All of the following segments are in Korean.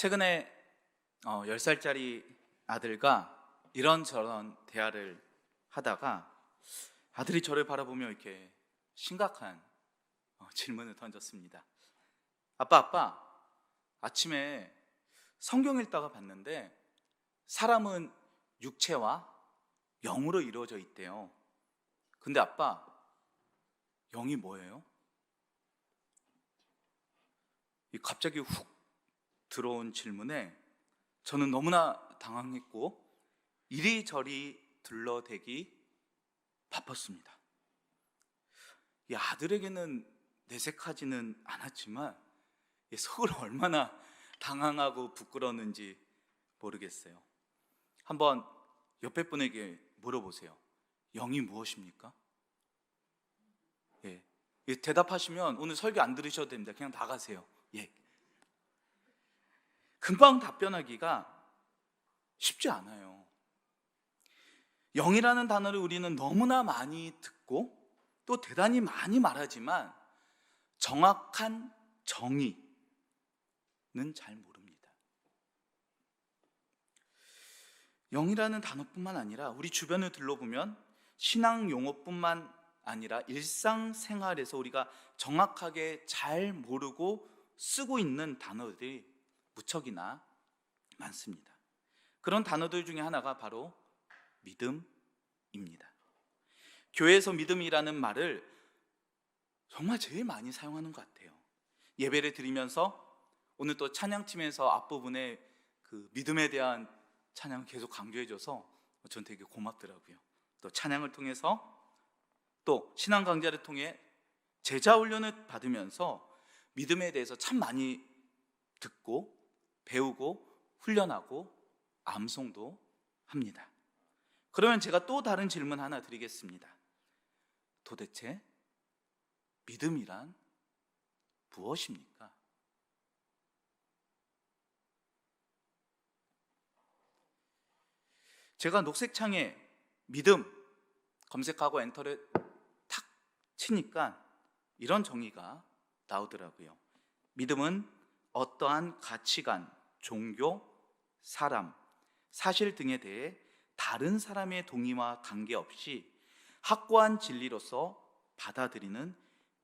최근에 어, 10살짜리 아들과 이런저런 대화를 하다가 아들이 저를 바라보며 이렇게 심각한 어, 질문을 던졌습니다. 아빠, 아빠, 아침에 성경 읽다가 봤는데 사람은 육체와 영으로 이루어져 있대요. 근데 아빠, 영이 뭐예요? 이 갑자기 훅 들어온 질문에 저는 너무나 당황했고 이리저리 둘러대기 바빴습니다. 이 아들에게는 내색하지는 않았지만 이 속으로 얼마나 당황하고 부끄러웠는지 모르겠어요. 한번 옆에 분에게 물어보세요. 영이 무엇입니까? 예. 예, 대답하시면 오늘 설교 안 들으셔도 됩니다. 그냥 나가세요. 예. 금방 답변하기가 쉽지 않아요. 영이라는 단어를 우리는 너무나 많이 듣고 또 대단히 많이 말하지만 정확한 정의는 잘 모릅니다. 영이라는 단어뿐만 아니라 우리 주변을 둘러보면 신앙 용어뿐만 아니라 일상생활에서 우리가 정확하게 잘 모르고 쓰고 있는 단어들이 무척이나 많습니다. 그런 단어들 중에 하나가 바로 믿음입니다. 교회에서 믿음이라는 말을 정말 제일 많이 사용하는 것 같아요. 예배를 드리면서 오늘 또 찬양팀에서 앞부분에 그 믿음에 대한 찬양을 계속 강조해줘서 전 되게 고맙더라고요. 또 찬양을 통해서 또 신앙 강좌를 통해 제자 훈련을 받으면서 믿음에 대해서 참 많이 듣고 배우고 훈련하고 암송도 합니다. 그러면 제가 또 다른 질문 하나 드리겠습니다. 도대체 믿음이란 무엇입니까? 제가 녹색창에 믿음 검색하고 엔터를 탁 치니까 이런 정의가 나오더라고요. 믿음은 어떠한 가치관, 종교, 사람, 사실 등에 대해 다른 사람의 동의와 관계없이 확고한 진리로서 받아들이는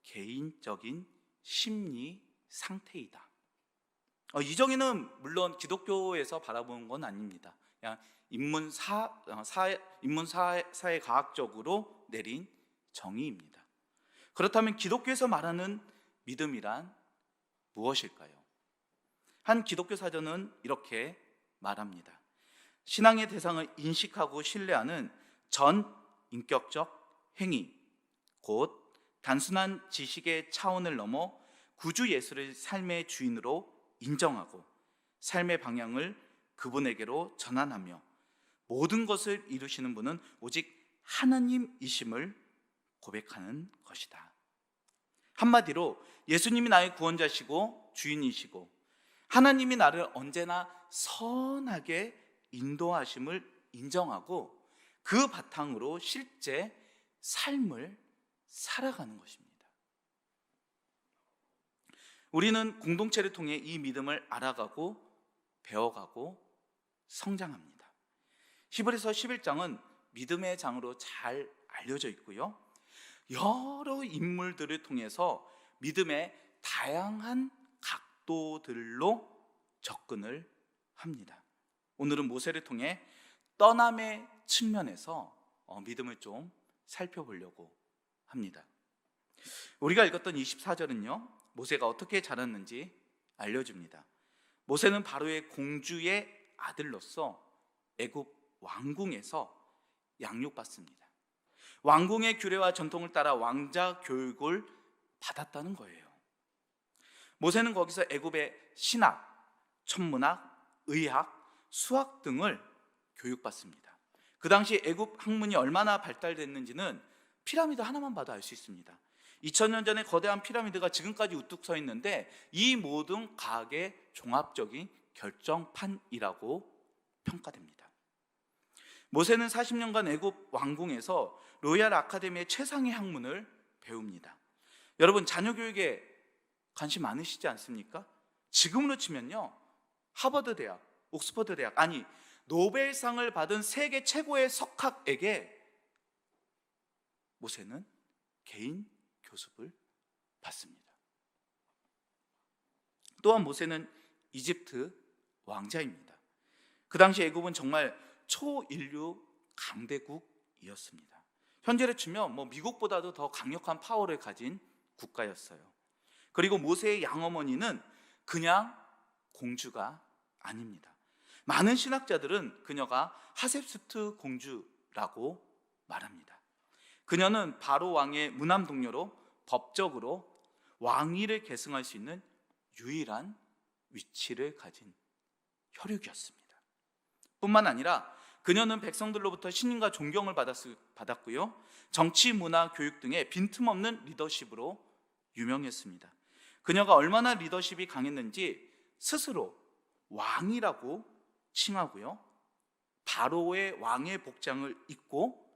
개인적인 심리 상태이다. 어, 이 정의는 물론 기독교에서 바라보는 건 아닙니다. 그냥 인문사, 어, 사회, 인문사회 과학적으로 내린 정의입니다. 그렇다면 기독교에서 말하는 믿음이란 무엇일까요? 한 기독교 사전은 이렇게 말합니다. 신앙의 대상을 인식하고 신뢰하는 전 인격적 행위, 곧 단순한 지식의 차원을 넘어 구주 예수를 삶의 주인으로 인정하고 삶의 방향을 그분에게로 전환하며 모든 것을 이루시는 분은 오직 하나님이심을 고백하는 것이다. 한마디로 예수님이 나의 구원자시고 주인이시고 하나님이 나를 언제나 선하게 인도하심을 인정하고 그 바탕으로 실제 삶을 살아가는 것입니다. 우리는 공동체를 통해 이 믿음을 알아가고 배워가고 성장합니다. 히브리서 11장은 믿음의 장으로 잘 알려져 있고요. 여러 인물들을 통해서 믿음의 다양한 각도들로 접근을 합니다. 오늘은 모세를 통해 떠남의 측면에서 어, 믿음을 좀 살펴보려고 합니다. 우리가 읽었던 24절은요, 모세가 어떻게 자랐는지 알려줍니다. 모세는 바로의 공주의 아들로서 애굽 왕궁에서 양육받습니다. 왕궁의 규례와 전통을 따라 왕자 교육을 받았다는 거예요. 모세는 거기서 애굽의 신학, 천문학, 의학, 수학 등을 교육받습니다. 그 당시 애굽 학문이 얼마나 발달됐는지는 피라미드 하나만 봐도 알 수 있습니다. 2000년 전에 거대한 피라미드가 지금까지 우뚝 서 있는데 이 모든 과학의 종합적인 결정판이라고 평가됩니다. 모세는 40년간 애굽 왕궁에서 로얄 아카데미의 최상의 학문을 배웁니다. 여러분 자녀 교육에 관심 많으시지 않습니까? 지금으로 치면요 하버드 대학, 옥스퍼드 대학 아니 노벨상을 받은 세계 최고의 석학에게 모세는 개인 교습을 받습니다. 또한 모세는 이집트 왕자입니다. 그 당시 애굽은 정말 초인류 강대국이었습니다. 현재로 치면 뭐 미국보다도 더 강력한 파워를 가진 국가였어요. 그리고 모세의 양어머니는 그냥 공주가 아닙니다. 많은 신학자들은 그녀가 하셉스트 공주라고 말합니다. 그녀는 바로 왕의 무남 동료로 법적으로 왕위를 계승할 수 있는 유일한 위치를 가진 혈육이었습니다. 뿐만 아니라 그녀는 백성들로부터 신임과 존경을 받았, 받았고요. 정치, 문화, 교육 등의 빈틈없는 리더십으로 유명했습니다. 그녀가 얼마나 리더십이 강했는지 스스로 왕이라고 칭하고요. 바로의 왕의 복장을 입고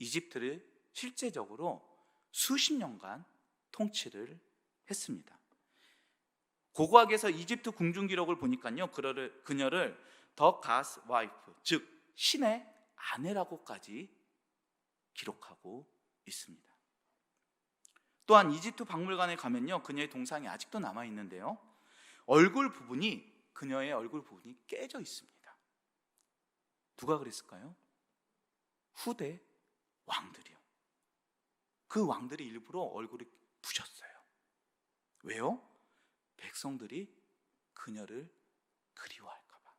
이집트를 실제적으로 수십 년간 통치를 했습니다. 고고학에서 이집트 궁중 기록을 보니까요, 그녀를, 그녀를 더 가스 와이프, 즉 신의 아내라고까지 기록하고 있습니다. 또한 이집트 박물관에 가면요, 그녀의 동상이 아직도 남아 있는데요, 얼굴 부분이 그녀의 얼굴 부분이 깨져 있습니다. 누가 그랬을까요? 후대 왕들이요. 그 왕들이 일부러 얼굴을 부셨어요. 왜요? 백성들이 그녀를 그리워할까봐.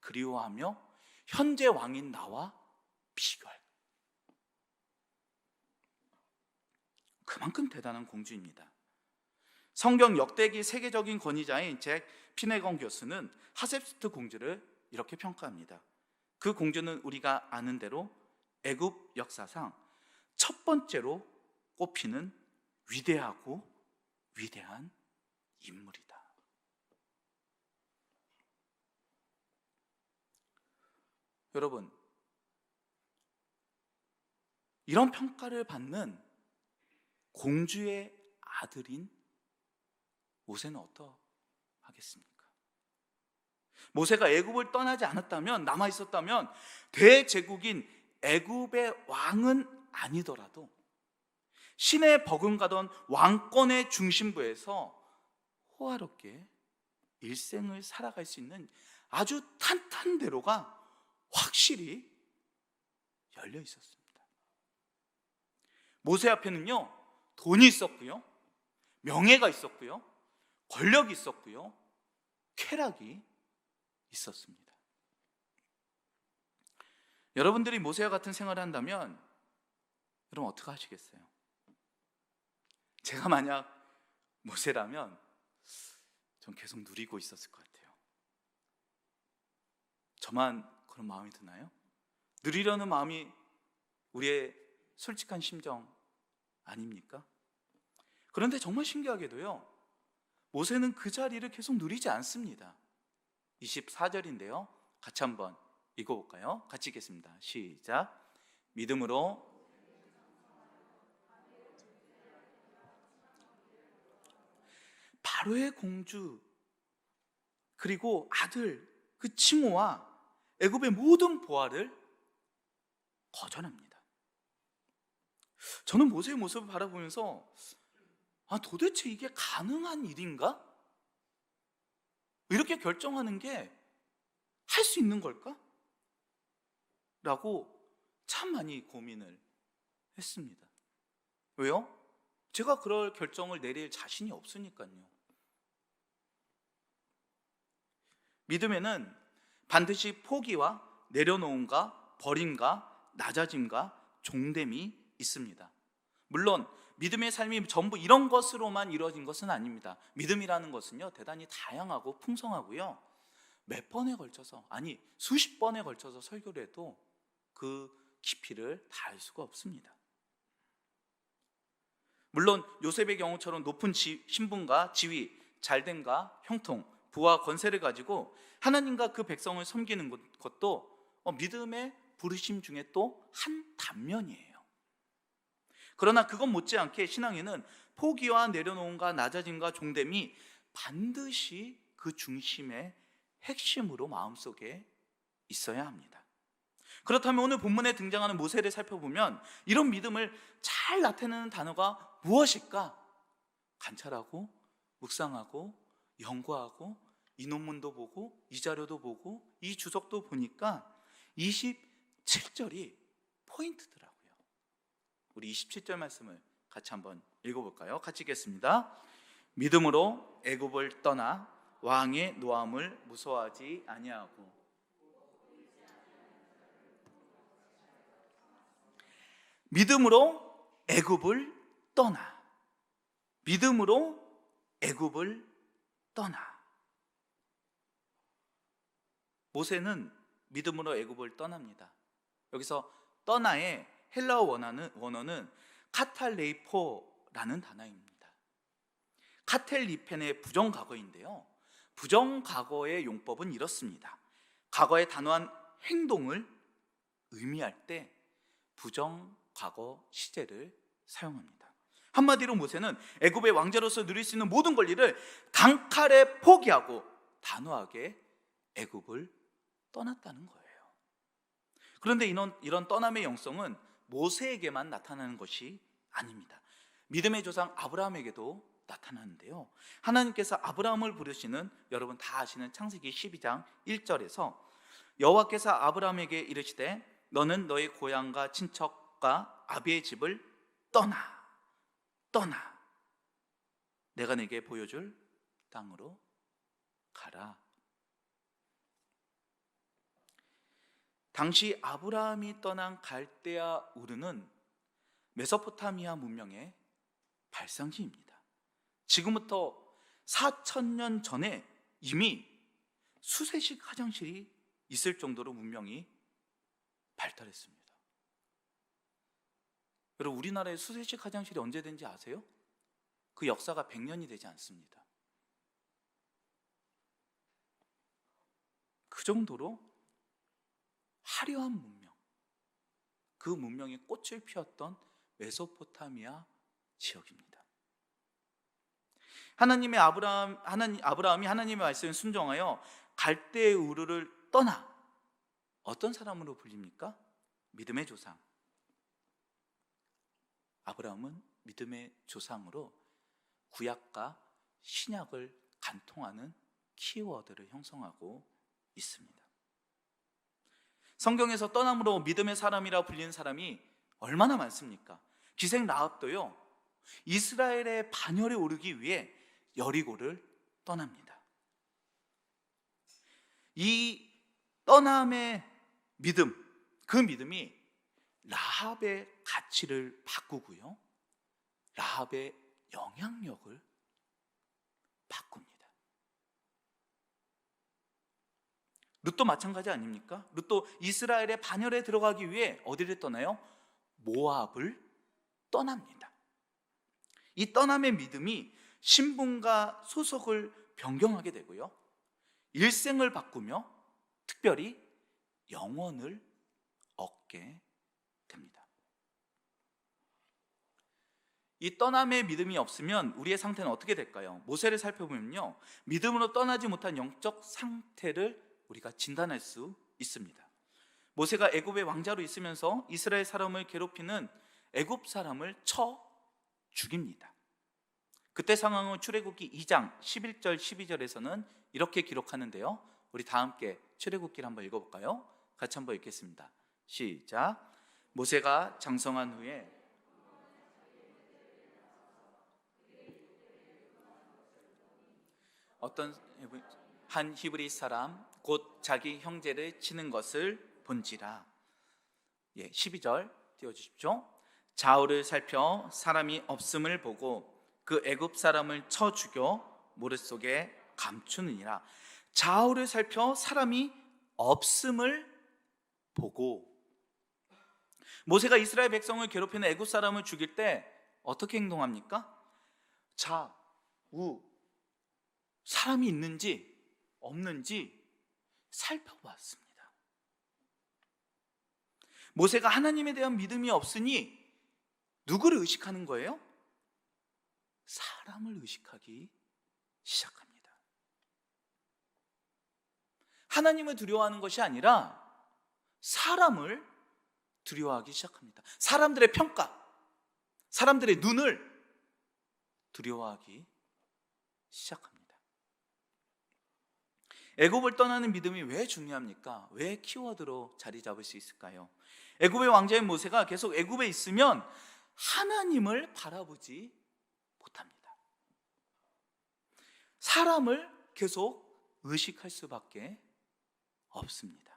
그리워하며 현재 왕인 나와 비교할. 그만큼 대단한 공주입니다. 성경 역대기 세계적인 권위자인 잭 피네건 교수는 하셉스트 공주를 이렇게 평가합니다. 그 공주는 우리가 아는 대로 애굽 역사상 첫 번째로 꼽히는 위대하고 위대한 인물이다. 여러분, 이런 평가를 받는 공주의 아들인 모세는 어떠하겠습니까? 모세가 애굽을 떠나지 않았다면 남아 있었다면 대제국인 애굽의 왕은 아니더라도 신의 버금가던 왕권의 중심부에서 호화롭게 일생을 살아갈 수 있는 아주 탄탄대로가 확실히 열려 있었습니다. 모세 앞에는요, 돈이 있었고요, 명예가 있었고요, 권력이 있었고요, 쾌락이 있었습니다. 여러분들이 모세와 같은 생활을 한다면 여러분 어떻게 하시겠어요? 제가 만약 모세라면 전 계속 누리고 있었을 것 같아요. 저만 그런 마음이 드나요? 누리려는 마음이 우리의 솔직한 심정 아닙니까? 그런데 정말 신기하게도요. 모세는 그 자리를 계속 누리지 않습니다. 24절인데요. 같이 한번 읽어볼까요? 같이 읽겠습니다. 시작. 믿음으로 바로의 공주 그리고 아들 그 칭호와 애굽의 모든 보화를 거절합니다. 저는 모세의 모습을 바라보면서 아 도대체 이게 가능한 일인가? 이렇게 결정하는 게 할 수 있는 걸까? 라고 참 많이 고민을 했습니다. 왜요? 제가 그럴 결정을 내릴 자신이 없으니까요. 믿음에는 반드시 포기와 내려놓음과 버림과 낮아짐과 종됨이 있습니다. 물론 믿음의 삶이 전부 이런 것으로만 이루어진 것은 아닙니다. 믿음이라는 것은요, 대단히 다양하고 풍성하고요. 몇 번에 걸쳐서, 아니, 수십 번에 걸쳐서 설교를 해도 그 깊이를 다 알 수가 없습니다. 물론 요셉의 경우처럼 높은 지, 신분과 지위, 잘됨과 형통, 부와 권세를 가지고 하나님과 그 백성을 섬기는 것도 어, 믿음의 부르심 중에 또 한 단면이에요. 그러나 그것 못지않게 신앙에는 포기와 내려놓음과 낮아짐과 종됨이 반드시 그 중심의 핵심으로 마음속에 있어야 합니다. 그렇다면 오늘 본문에 등장하는 모세를 살펴보면 이런 믿음을 잘 나타내는 단어가 무엇일까? 관찰하고 묵상하고 연구하고 이 논문도 보고 이 자료도 보고 이 주석도 보니까 27절이 포인트더라고요. 우리 27절 말씀을 같이 한번 읽어볼까요? 같이 읽겠습니다. 믿음으로 애굽을 떠나 왕의 노함을 무서워하지 아니하고 믿음으로 애굽을 떠나 믿음으로 애굽을 떠나 모세는 믿음으로 애굽을 떠납니다. 여기서 떠나의 헬라어 원어는, 원어는 카탈레이포라는 단어입니다. 카텔리펜의 부정과거인데요. 부정과거의 용법은 이렇습니다. 과거의 단호한 행동을 의미할 때 부정과거 시제를 사용합니다. 한마디로 모세는 애굽의 왕자로서 누릴 수 있는 모든 권리를 단칼에 포기하고 단호하게 애굽을 떠났다는 거예요. 그런데 이런, 이런 떠남의 영성은 모세에게만 나타나는 것이 아닙니다. 믿음의 조상 아브라함에게도 나타나는데요. 하나님께서 아브라함을 부르시는 여러분 다 아시는 창세기 12장 1절에서 여호와께서 아브라함에게 이르시되 너는 너의 고향과 친척과 아비의 집을 떠나 떠나 내가 내게 보여줄 땅으로 가라. 당시 아브라함이 떠난 갈대아 우르는 메소포타미아 문명의 발상지입니다. 지금부터 4천 년 전에 이미 수세식 화장실이 있을 정도로 문명이 발달했습니다. 여러분 우리나라에 수세식 화장실이 언제 된지 아세요? 그 역사가 100년이 되지 않습니다. 그 정도로 화려한 문명, 그 문명이 꽃을 피웠던 메소포타미아 지역입니다. 하나님의 아브라함 하나님 아브라함이 하나님의 말씀에 순종하여 갈대의 우르를 떠나 어떤 사람으로 불립니까? 믿음의 조상. 아브라함은 믿음의 조상으로 구약과 신약을 간통하는 키워드를 형성하고 있습니다. 성경에서 떠남으로 믿음의 사람이라 불리는 사람이 얼마나 많습니까? 기생 라합도요. 이스라엘의 반열에 오르기 위해 여리고를 떠납니다. 이 떠남의 믿음, 그 믿음이 라합의 가치를 바꾸고요. 라합의 영향력을 바꿉니다. 룻도 마찬가지 아닙니까? 룻도 이스라엘의 반열에 들어가기 위해 어디를 떠나요? 모압을 떠납니다. 이 떠남의 믿음이 신분과 소속을 변경하게 되고요. 일생을 바꾸며 특별히 영원을 얻게 됩니다. 이 떠남의 믿음이 없으면 우리의 상태는 어떻게 될까요? 모세를 살펴보면요. 믿음으로 떠나지 못한 영적 상태를 우리가 진단할 수 있습니다. 모세가 애굽의 왕자로 있으면서 이스라엘 사람을 괴롭히는 애굽 사람을 쳐 죽입니다. 그때 상황은 출애굽기 2장 11절 12절에서는 이렇게 기록하는데요. 우리 다 함께 출애굽기를 한번 읽어 볼까요? 같이 한번 읽겠습니다. 시작. 모세가 장성한 후에 어떤 한 히브리 사람 곧 자기 형제를 치는 것을 본지라. 예, 12절 띄워 주십시오. 좌우를 살펴 사람이 없음을 보고 그 애굽 사람을 쳐 죽여 모래 속에 감추느니라. 좌우를 살펴 사람이 없음을 보고 모세가 이스라엘 백성을 괴롭히는 애굽 사람을 죽일 때 어떻게 행동합니까? 자, 우 사람이 있는지 없는지 살펴봤습니다. 모세가 하나님에 대한 믿음이 없으니 누구를 의식하는 거예요? 사람을 의식하기 시작합니다. 하나님을 두려워하는 것이 아니라 사람을 두려워하기 시작합니다. 사람들의 평가, 사람들의 눈을 두려워하기 시작합니다. 애굽을 떠나는 믿음이 왜 중요합니까? 왜 키워드로 자리 잡을 수 있을까요? 애굽의 왕자인 모세가 계속 애굽에 있으면 하나님을 바라보지 못합니다. 사람을 계속 의식할 수밖에 없습니다.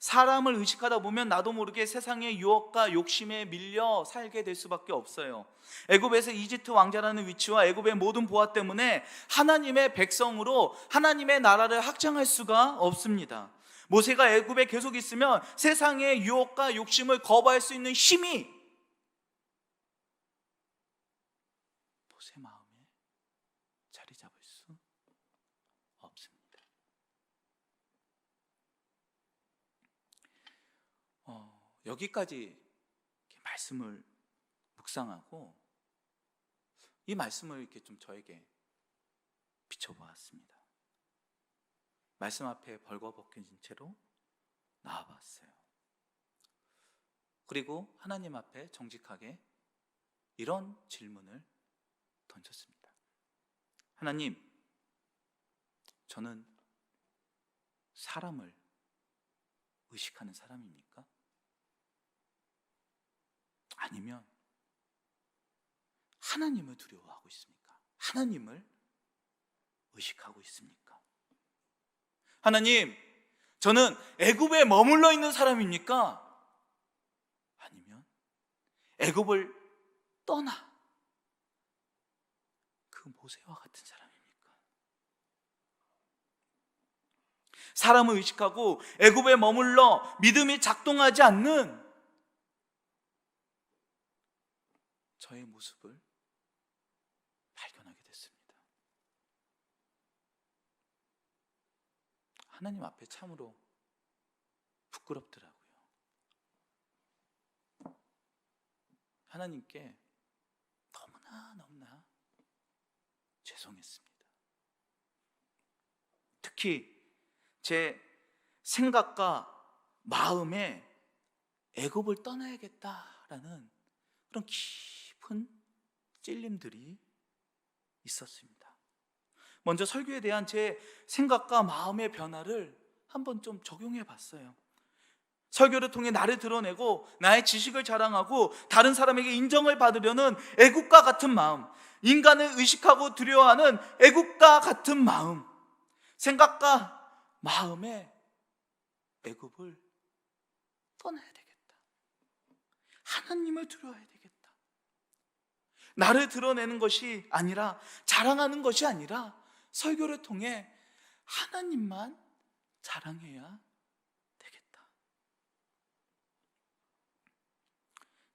사람을 의식하다 보면 나도 모르게 세상의 유혹과 욕심에 밀려 살게 될 수밖에 없어요. 애굽에서 이집트 왕자라는 위치와 애굽의 모든 보화 때문에 하나님의 백성으로 하나님의 나라를 확장할 수가 없습니다. 모세가 애굽에 계속 있으면 세상의 유혹과 욕심을 거부할 수 있는 힘이 모세 마음에 자리 잡을 수 없습니다. 어, 여기까지 말씀을 묵상하고 이 말씀을 이렇게 좀 저에게 비춰보았습니다. 말씀 앞에 벌거벗겨진 채로 나와봤어요. 그리고 하나님 앞에 정직하게 이런 질문을 던졌습니다. 하나님, 저는 사람을 의식하는 사람입니까? 아니면 하나님을 두려워하고 있습니까? 하나님을 의식하고 있습니까? 하나님, 저는 애굽에 머물러 있는 사람입니까? 아니면 애굽을 떠나 그 모세와 같은 사람입니까? 사람을 의식하고 애굽에 머물러 믿음이 작동하지 않는 저의 모습을 발견하게 됐습니다. 하나님 앞에 참으로 부끄럽더라고요. 하나님께 너무나 너무나 죄송했습니다. 특히 제 생각과 마음에 애굽을 떠나야겠다라는 그런 찔림들이 있었습니다. 먼저 설교에 대한 제 생각과 마음의 변화를 한번 좀 적용해 봤어요. 설교를 통해 나를 드러내고 나의 지식을 자랑하고 다른 사람에게 인정을 받으려는 애국과 같은 마음, 인간을 의식하고 두려워하는 애국과 같은 마음, 생각과 마음의 애굽을 떠나야 되겠다. 하나님을 두려워해야 되겠다. 나를 드러내는 것이 아니라 자랑하는 것이 아니라 설교를 통해 하나님만 자랑해야 되겠다.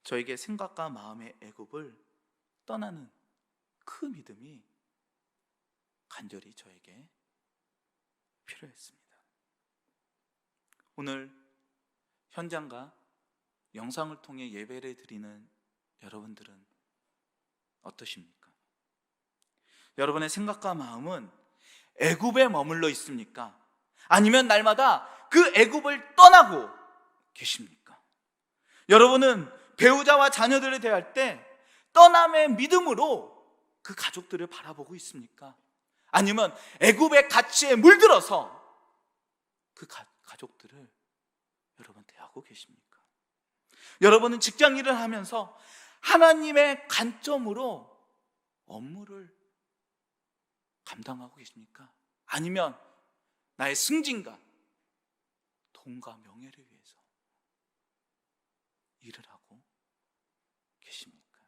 저에게 생각과 마음의 애굽을 떠나는 그 믿음이 간절히 저에게 필요했습니다. 오늘 현장과 영상을 통해 예배를 드리는 여러분들은 어떠십니까? 여러분의 생각과 마음은 애굽에 머물러 있습니까? 아니면 날마다 그 애굽을 떠나고 계십니까? 여러분은 배우자와 자녀들을 대할 때 떠남의 믿음으로 그 가족들을 바라보고 있습니까? 아니면 애굽의 가치에 물들어서 그 가, 가족들을 여러분 대하고 계십니까? 여러분은 직장 일을 하면서 하나님의 관점으로 업무를 감당하고 계십니까? 아니면 나의 승진과 돈과 명예를 위해서 일을 하고 계십니까?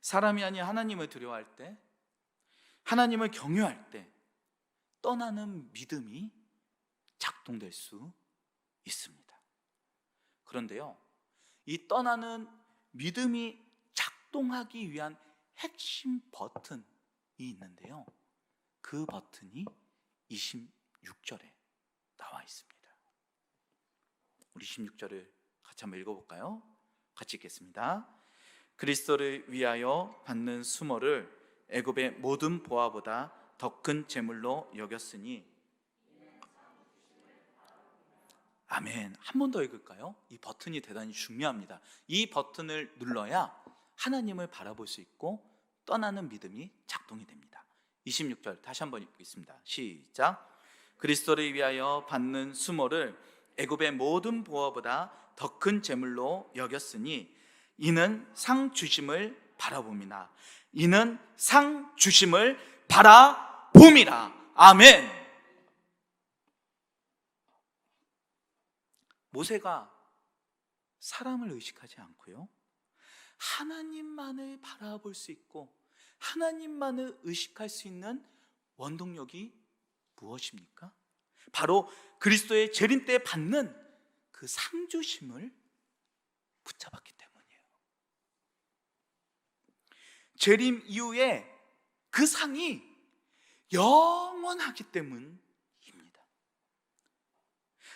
사람이 아닌 하나님을 두려워할 때, 하나님을 경유할 때 떠나는 믿음이 작동될 수 있습니다. 그런데요, 이 떠나는 믿음이 작동하기 위한 핵심 버튼이 있는데요. 그 버튼이 26절에 나와 있습니다. 우리 26절을 같이 한번 읽어볼까요? 같이 읽겠습니다. 그리스도를 위하여 받는 수모를 애굽의 모든 보화보다 더 큰 재물로 여겼으니 아멘. 한 번 더 읽을까요? 이 버튼이 대단히 중요합니다. 이 버튼을 눌러야 하나님을 바라볼 수 있고 떠나는 믿음이 작동이 됩니다. 26절 다시 한번 읽겠습니다. 시작. 그리스도를 위하여 받는 수모를 애굽의 모든 보화보다 더 큰 재물로 여겼으니 이는 상 주심을 바라봅니다. 이는 상 주심을 바라봄이라. 아멘. 모세가 사람을 의식하지 않고요. 하나님만을 바라볼 수 있고 하나님만을 의식할 수 있는 원동력이 무엇입니까? 바로 그리스도의 재림 때 받는 그 상주심을 붙잡았기 때문이에요. 재림 이후에 그 상이 영원하기 때문입니다.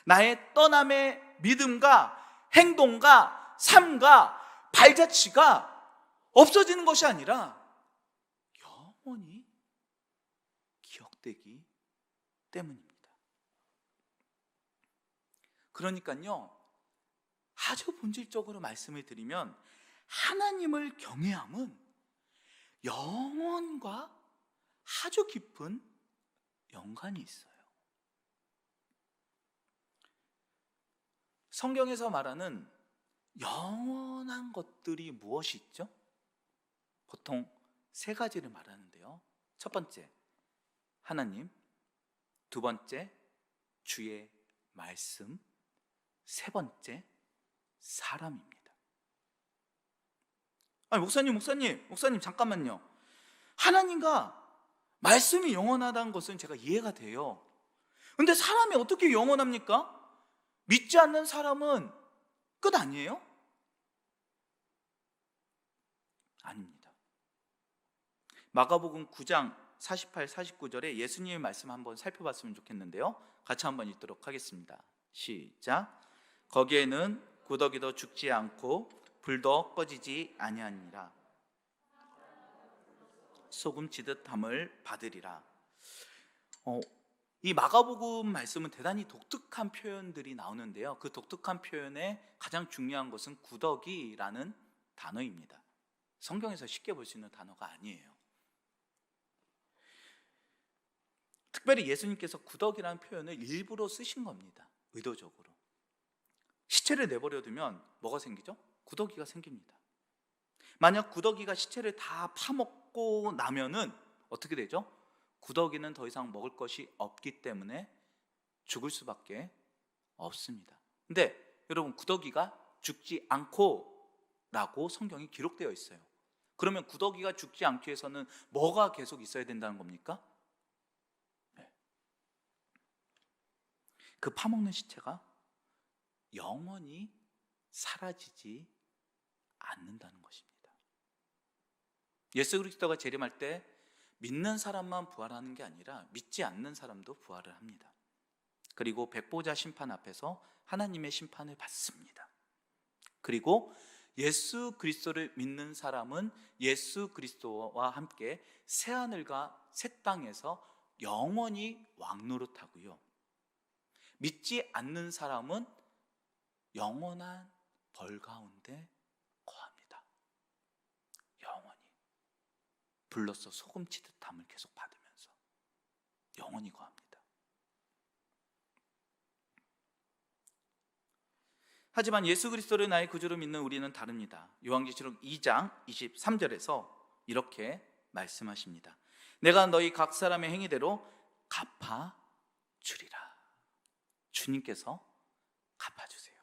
나의 떠남의 믿음과 행동과 삶과 발자취가 없어지는 것이 아니라 영원히 기억되기 때문입니다. 그러니까요, 아주 본질적으로 말씀을 드리면 하나님을 경외함은 영원과 아주 깊은 연관이 있어요. 성경에서 말하는 영원한 것들이 무엇이 있죠? 보통 세 가지를 말하는데요. 첫 번째, 하나님. 두 번째, 주의 말씀. 세 번째, 사람입니다. 아니, 목사님, 목사님, 목사님, 잠깐만요. 하나님과 말씀이 영원하다는 것은 제가 이해가 돼요. 근데 사람이 어떻게 영원합니까? 믿지 않는 사람은 끝 아니에요? 아닙니다. 마가복음 9장 48, 49절에 예수님의 말씀 한번 살펴봤으면 좋겠는데요. 같이 한번 읽도록 하겠습니다. 시작. 거기에는 구더기도 죽지 않고 불도 꺼지지 아니하니라. 소금 치듯 담을 받으리라. 어, 이 마가복음 말씀은 대단히 독특한 표현들이 나오는데요. 그 독특한 표현의 가장 중요한 것은 구더기라는 단어입니다. 성경에서 쉽게 볼 수 있는 단어가 아니에요. 특별히 예수님께서 구더기라는 표현을 일부러 쓰신 겁니다. 의도적으로. 시체를 내버려 두면 뭐가 생기죠? 구더기가 생깁니다. 만약 구더기가 시체를 다 파먹고 나면은 어떻게 되죠? 구더기는 더 이상 먹을 것이 없기 때문에 죽을 수밖에 없습니다. 근데 여러분 구더기가 죽지 않고라고 성경이 기록되어 있어요. 그러면 구더기가 죽지 않기 위해서는 뭐가 계속 있어야 된다는 겁니까? 네. 그 파먹는 시체가 영원히 사라지지 않는다는 것입니다. 예수 그리스도가 재림할 때 믿는 사람만 부활하는 게 아니라 믿지 않는 사람도 부활을 합니다. 그리고 백보자 심판 앞에서 하나님의 심판을 받습니다. 그리고 예수 그리스도를 믿는 사람은 예수 그리스도와 함께 새 하늘과 새 땅에서 영원히 왕노릇하고요. 믿지 않는 사람은 영원한 벌 가운데 거합니다. 영원히 불러서 소금 치듯 담을 계속 받으면서 영원히 거합니다. 하지만 예수 그리스도를 나의 구주로 믿는 우리는 다릅니다. 요한계시록 2장 23절에서 이렇게 말씀하십니다. 내가 너희 각 사람의 행위대로 갚아 주리라. 주님께서 갚아 주세요.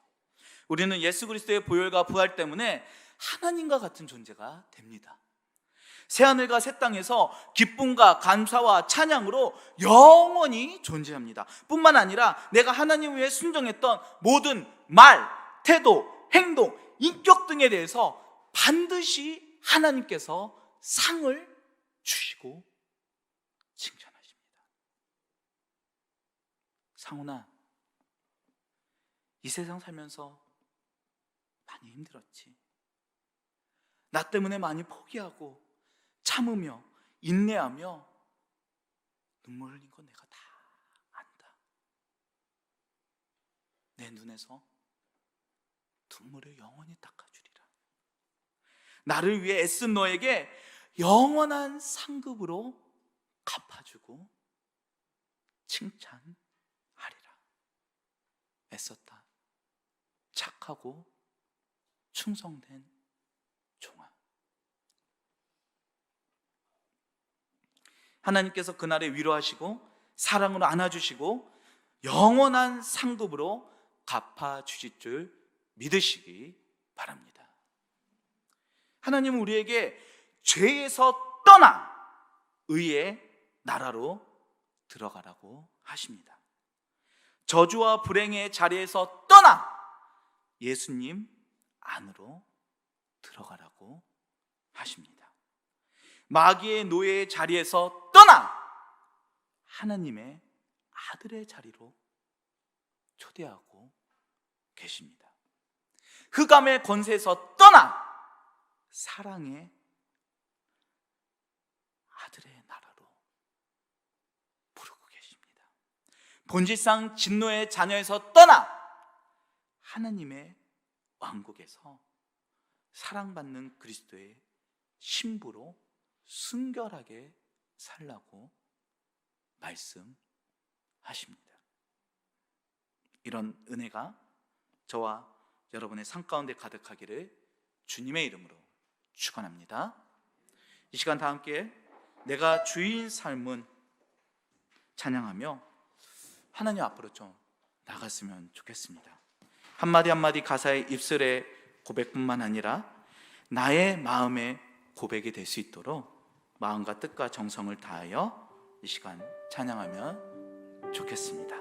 우리는 예수 그리스도의 보혈과 부활 때문에 하나님과 같은 존재가 됩니다. 새 하늘과 새 땅에서 기쁨과 감사와 찬양으로 영원히 존재합니다. 뿐만 아니라 내가 하나님 위해 순종했던 모든 말, 태도, 행동, 인격 등에 대해서 반드시 하나님께서 상을 주시고 칭찬하십니다. 상훈아, 이 세상 살면서 많이 힘들었지. 나 때문에 많이 포기하고 참으며 인내하며 눈물 흘린 거 내가 다 안다. 내 눈에서 눈물을 영원히 닦아주리라. 나를 위해 애쓴 너에게 영원한 상급으로 갚아주고 칭찬하리라. 애썼다. 착하고 충성된 종아. 하나님께서 그날에 위로하시고 사랑으로 안아주시고 영원한 상급으로 갚아주실 줄 믿으시기 바랍니다. 하나님은 우리에게 죄에서 떠나 의의 나라로 들어가라고 하십니다. 저주와 불행의 자리에서 떠나 예수님 안으로 들어가라고 하십니다. 마귀의 노예의 자리에서 떠나 하나님의 아들의 자리로 초대하고 계십니다. 흑암의 권세에서 떠나 사랑의 아들의 나라로 부르고 계십니다. 본질상 진노의 자녀에서 떠나 하나님의 왕국에서 사랑받는 그리스도의 신부로 순결하게 살라고 말씀하십니다. 이런 은혜가 저와 여러분의 삶 가운데 가득하기를 주님의 이름으로 축원합니다. 이 시간 다 함께 내가 주인 삶은 찬양하며 하나님 앞으로 좀 나갔으면 좋겠습니다. 한마디 한마디 가사의 입술의 고백뿐만 아니라 나의 마음의 고백이 될 수 있도록 마음과 뜻과 정성을 다하여 이 시간 찬양하면 좋겠습니다.